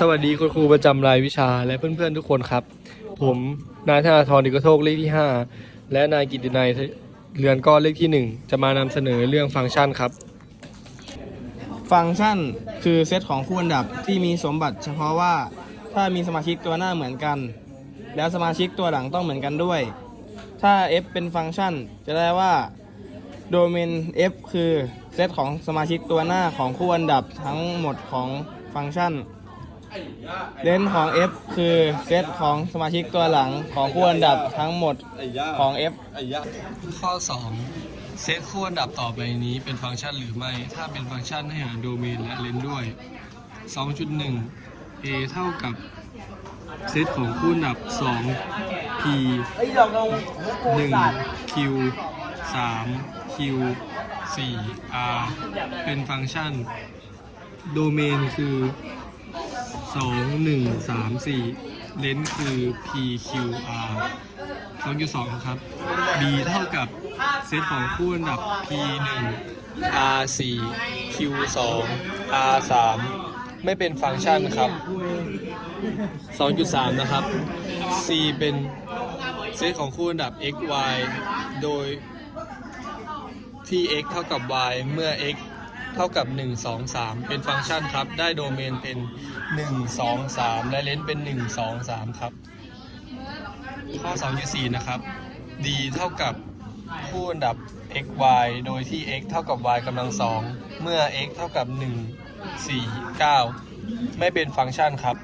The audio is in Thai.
สวัสดีคุณครูประจำรายวิชาและเพื่อนๆทุกคนครับ ผมนายธนาธรดิกโทกเลขที่ 5 และนายกิตินัยเรือนก้อนเลขที่ 1 จะมานำเสนอเรื่องฟังก์ชันครับ ฟังก์ชันคือเซตของคู่อันดับที่มีสมบัติ เฉพาะว่าถ้ามีสมาชิกตัวหน้าเหมือนกัน แล้วสมาชิกตัวหลังต้องเหมือนกันด้วย ถ้า f เป็นฟังก์ชันจะได้ว่าโดเมน f คือเซตของสมาชิกตัวหน้าของคู่อันดับทั้งหมดของฟังก์ชัน เลนของ f คือเซตของสมาชิกตัวหลังของคู่อันดับทั้งหมดของ f ข้อ 2 เซตคู่อันดับต่อไปนี้เป็นฟังก์ชันหรือไม่ ถ้าเป็นฟังก์ชันให้หาโดเมนและเลนด้วย 2.1 a เท่ากับเซตของคู่อันดับ 2 p 1 q 3 q 4 r เป็นฟังก์ชัน โดเมนคือ 2 1 3 4เลนส์คือ p q r 2.2ครับ b เท่ากับเซตของคู่อันดับ p 1 r 4 q 2 r 3ไม่เป็นฟังก์ชันครับ 2.3 นะครับ c เป็นเซตของคู่อันดับ x y โดยที่ x เท่ากับ y เมื่อ x เท่ากับ 1 2 3 เป็นฟังก์ชันครับ ได้โดเมนเป็น 1 2 3 และเลนส์เป็น 1 2 3 ครับ ข้อ2.4นะครับ d เท่ากับคู่อันดับ x y โดยที่ x เท่ากับ y กำลังสองเมื่อ x เท่ากับ 1 4 9 ไม่เป็นฟังก์ชันครับ